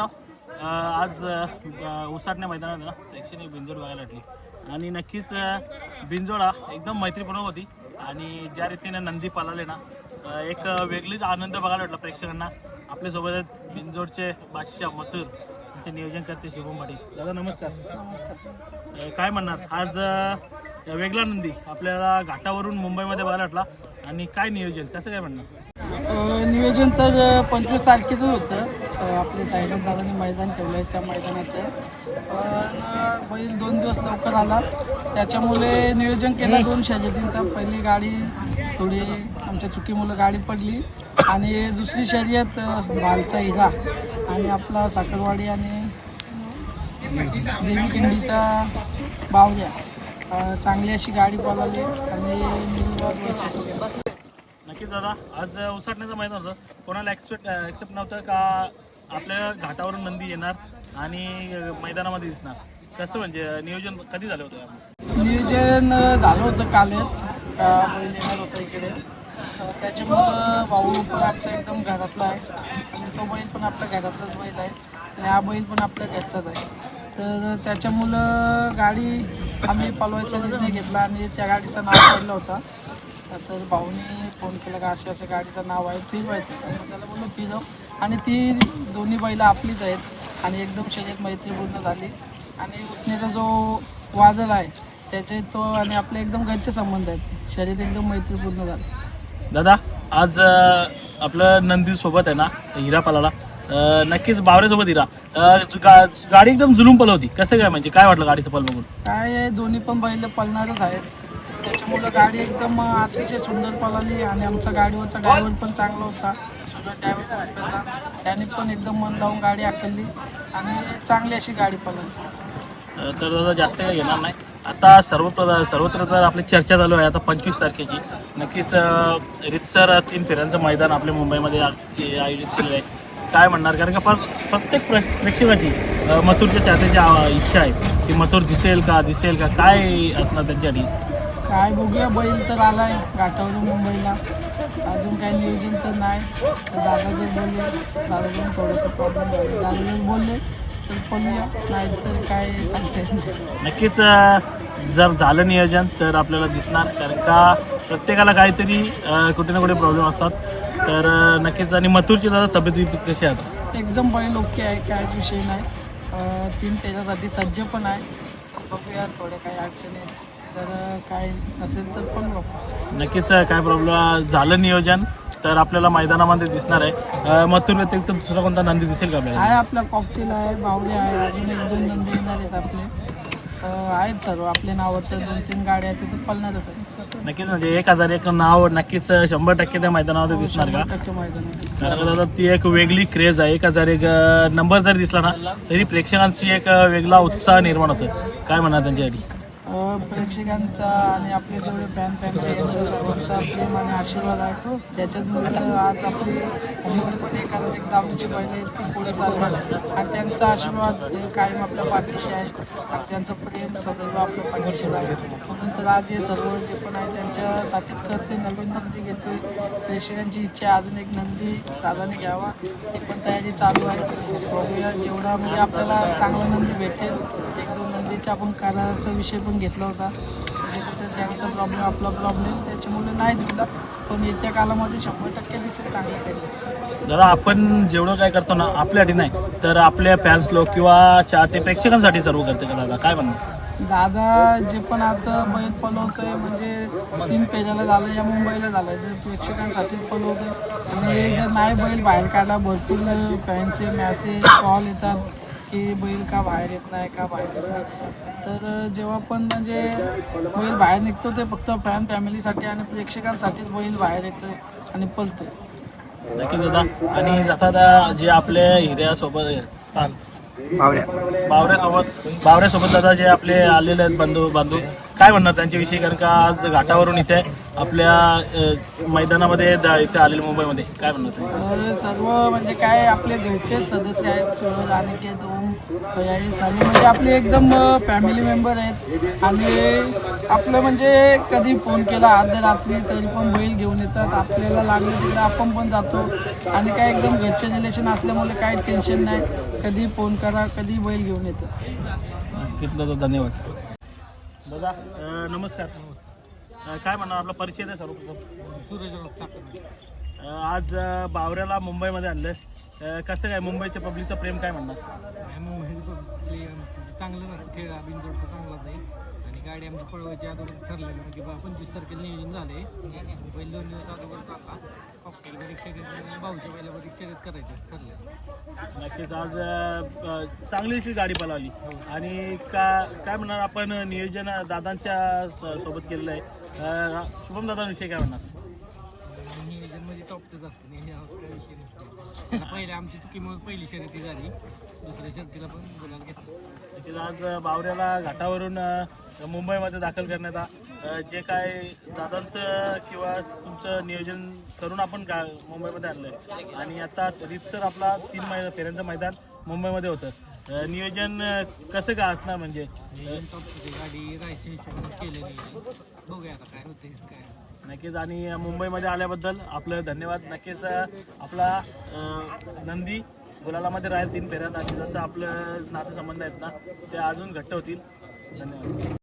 आज उसाटण्या मैदानात ना प्रेक्षणीय बिंजोड बघायला भेटली. आणि नक्कीच बिंजोड एकदम मैत्रीपूर्ण होती. आणि ज्या रीतीने नंदी पळाले ना एक वेगळीच आनंद बघायला भेटला प्रेक्षकांना. आपल्यासोबत बिंजोडचे बादशाह मथुर त्यांचे नियोजन करते शुभम पाटील. दादा नमस्कार. अ, काय म्हणणार? आज वेगळा नंदी आपल्याला घाटावरून मुंबईमध्ये बघायला भेटला. आणि काय नियोजन? कसं काय म्हणणार? नियोजन तर पंचवीस तारखेचं होतं. आपले साईडन दादांनी मैदान ठेवलं आहे त्या मैदानाचं. पण बैल दोन दिवस लवकर आला. त्याच्यामुळे नियोजन केलं दोन शर्यतींचा. पहिली गाडी थोडी आमच्या चुकीमुळे गाडी पडली. आणि दुसरी शर्यत बालचा भालचा हिरा आणि आपला साखरवाडी आणि देवीकिंडीचा बावऱ्या चांगली अशी गाडी पळाली. आणि नक्कीच दादा आज उसाटण्याचं मैदान होतं. कोणाला एक्सपेक्ट एक्सेप्ट नव्हतं का आपल्या घाटावरून नंदी येणार आणि मैदानामध्ये दिसणार? कसं म्हणजे नियोजन कधी झालं होतं? नियोजन झालं होतं कालच येणार होतं इकडे. त्याच्यामुळं भाऊ पण आपला एकदम घरातला आहे. आणि तो बैल पण आपल्या घरातलाच बैल आहे. आणि हा बैल पण आपल्या घरचाच आहे. तर त्याच्यामुळं गाडी आम्ही पलवायचा निर्णय घेतला आणि त्या गाडीचं नाव पडलं होता. तर भाऊनी फोन केला का अशा अशा गाडीचं नाव आहे ती तर मग त्याला बोललो फिरव आणि ती दोन्ही बैलं आपलीच आहेत. आणि एकदम शर्यत मैत्रीपूर्ण झाली. आणि उठण्याचा जो वादळ आहे त्याचे तो आणि आपले एकदम घरचे संबंध आहेत. शर्यत एकदम मैत्रीपूर्ण झाली. दादा आज आपलं नंदी सोबत आहे ना हिरा पालाला नक्कीच बावऱ्यासोबत हिरा गाडी एकदम जुलूम पलवती. कसं काय म्हणजे काय वाटलं गाडीचं पल बघून? काय आहे, दोन्ही पण बैल पळणारच आहेत. त्याच्यामुळं गाडी एकदम अतिशय सुंदर पळाली आणि आमचा गाडीवरचा ड्रायव्हर पण चांगला होता. सुंदर ड्रायव्हर त्याने पण एकदम मन लावून गाडी हाकलली आणि चांगली अशी गाडी पळाली अं, तर दादा जास्त काही घेणार नाही. आता सर्वत्र सर्वत्र तर आपली चर्चा चालू आहे. आता पंचवीस तारखेची. नक्कीच रितसर तीन फेऱ्यांचं मैदान आपल्या मुंबईमध्ये आ- आयोजित केलेलं आहे. काय म्हणणार? कारण का पर- प्रत्येक प्रे प्रेक्षकाची मथुरच्या चाहत्याची आ- इच्छा आहे की मथुर दिसेल का दिसेल का काय असणार त्यांच्यासाठी? काय बघूया बैल तर आलाय घाटावरून मुंबईला. अजून काही नियोजन तर नाही. तर दादा जर बोलले दादाकडून थोडंसं प्रॉब्लेम झाला. दादा जर बोलले तर बोलूया. नाही तर काय सांगता नक्कीच जर झालं नियोजन तर आपल्याला दिसणार. कारण का प्रत्येकाला काहीतरी कुठे ना कुठे प्रॉब्लेम असतात. तर नक्कीच. आणि मथुरची दादा तब्येत बिब्येत कशी आहे? एकदम बैल ओके आहे काहीच विषय नाही. अं, टीम त्याच्यासाठी सज्ज पण आहे. बघूया थोड्या काही अडचणी आहेत. जर काय नसेल तर पण बघू. नक्कीच काय प्रॉब्लेम झालं नियोजन तर आपल्याला मैदानामध्ये दिसणार आहे. मथुर व्यतिरिक्त दुसरा कोणता नंदी दिसेल का आपल्याला? आहे आपला कॉकटेल आहे बावले आहे अजून एक दोन नंदी येणार आहेत आपले. आहेत सर्व. आपले नावं तर दोन तीन गाड्या तिथे पळणारच आहे नक्कीच म्हणजे एक हजार एक नाव नक्कीच शंभर टक्के त्या मैदानामध्ये दिसणार का? टक्के दादा ती एक वेगळी क्रेज आहे. एक हजार एक नंबर जरी दिसला ना तरी प्रेक्षकांची एक वेगळा उत्साह निर्माण होतो. काय म्हणणार त्यांच्यासाठी? अं, प्रेक्षकांचा आणि आपले जेवढे फॅन फॅमिली यांचा सर्वांचा प्रेम आणि आशीर्वाद आहे त्याच्यात आज आपली जेवढे पण एखादा एक दावणीची बैल आहेत ती पुढे चालतात आणि त्यांचा आशीर्वाद कायम आपल्या पाठीशी आहे. आणि त्यांचं प्रेम सदैव आपल्या पाठीशी आहे म्हणून तर आज हे सर्व जे पण आहे त्यांच्यासाठीच करते. नवीन नंदी घेतोय. प्रेक्षकांची इच्छा अजून एक नंदी दादाने घ्यावा. ती पण तयारी चालू आहे. बघूया जेवढा म्हणजे आपल्याला चांगला नंदी भेटेल नंदीचा आपण कराराचा विषय पण घेतला होता. त्यांचा प्रॉब्लेम आपला प्रॉब्लेम त्याच्यामुळे नाही दिला. पण येत्या कालामध्ये शंभर टक्के दिसेल चांगलं काही. दादा आपण जेवढं काय करतो ना आपल्यासाठी नाही तर आपल्या फॅन्स लोक किंवा चाहते प्रेक्षकांसाठी सर्व करते का दादा? काय म्हणणार दादा जे पण आता बैल पलवतोय म्हणजे तीन पेजाला झालं या मुंबईला झालं तर प्रेक्षकांसाठीच पलवतोय. आणि जर नाही बैल बाहेर काढला भरपूर फॅन्सचे मॅसेज कॉल येतात. की बैल का बाहेर येत नाही का बाहेर येत नाही. तर जेव्हा पण म्हणजे बैल बाहेर निघतो ते फक्त फॅन फॅमिलीसाठी आणि प्रेक्षकांसाठीच बैल बाहेर येतोय आणि पलतोय. नक्की दादा. आणि आता दा- जे आपले हिऱ्यासोबत बावऱ्यासोबत बावऱ्यासोबत दादा जे आपले आलेले आहेत बंधू बांधू. काय म्हणणार त्यांच्याविषयी? कारण का आज घाटावरून इथे आपल्या मैदानामध्ये इथे आलेले मुंबईमध्ये. काय म्हणणार सर्व म्हणजे काय आपले घरचे सदस्य आहेत सूरज अनिकेत ओम सर्व म्हणजे आपले एकदम फॅमिली मेंबर आहेत. आणि आपलं म्हणजे कधी फोन केला अर्ध्या रात्री तरी पण बैल घेऊन येतात. आपल्याला लागलं तिकडे आपण पण जातो. आणि काय एकदम घरचे रिलेशन असल्यामुळे काही टेन्शन नाही. कधी फोन करा कधी बैल घेऊन येतात. घेतलं तर धन्यवाद. दादा अ, नमस्कार. अ, काय म्हणणार आपला परिचय द्या सर्वप्रथम. अ, आज अ, बावऱ्याला मुंबईमध्ये आणलं कसं काय मुंबईच्या पब्लिकचं प्रेम काय म्हणणार? चांगलं खेळ बिनजोडचा चांगलाच आहे गाडी आमची पळवायची अगोदर ठरलेलं म्हणजे बा पंचवीस तारखेला नियोजन झाले पहिले दोन दिवस अगोदर काका कॉकटेल परीक्षा घेतली भाऊच्या पहिल्या परीक्षा घेत करायचं ठरलं नक्कीच आज चांगलीशी गाडी पळवली आणि का काय म्हणणार आपण नियोजन दादांच्या सोबत केलेलं आहे. शुभम दादांविषयी काय म्हणणार? नियोजन म्हणजे टॉपचंच असतं नाही काही विषय नसतो पहिले आमची चुकीमुळे पहिली शर्यती झाली. दुसऱ्या शर्यतीला पण बोलायला घेतलं. नक्कीच आज बावऱ्याला घाटावरून अ, मुंबईमध्ये दाखल करण्यात आ- अ, जे काय दादांचं किंवा तुमचं नियोजन करून आपण गा मुंबईमध्ये आणलंय. आणि आता रितसर आपला तीन मै फेऱ्यांचं मैदान मुंबईमध्ये होतं. अ, नियोजन अ, कसं काय असणार म्हणजे? गाडी राहायच्या हिशोबाने केलेली आहे. बघूया आता काय होते काय नक्कीच. आणि मुंबईमध्ये आल्याबद्दल आपलं धन्यवाद. नक्कीच आपला नंदी गुलालामध्ये राहील तीन फेऱ्यात. आणि जसं आपलं नातेसंबंध आहेत ना ते अजून घट्ट होतील. धन्यवाद.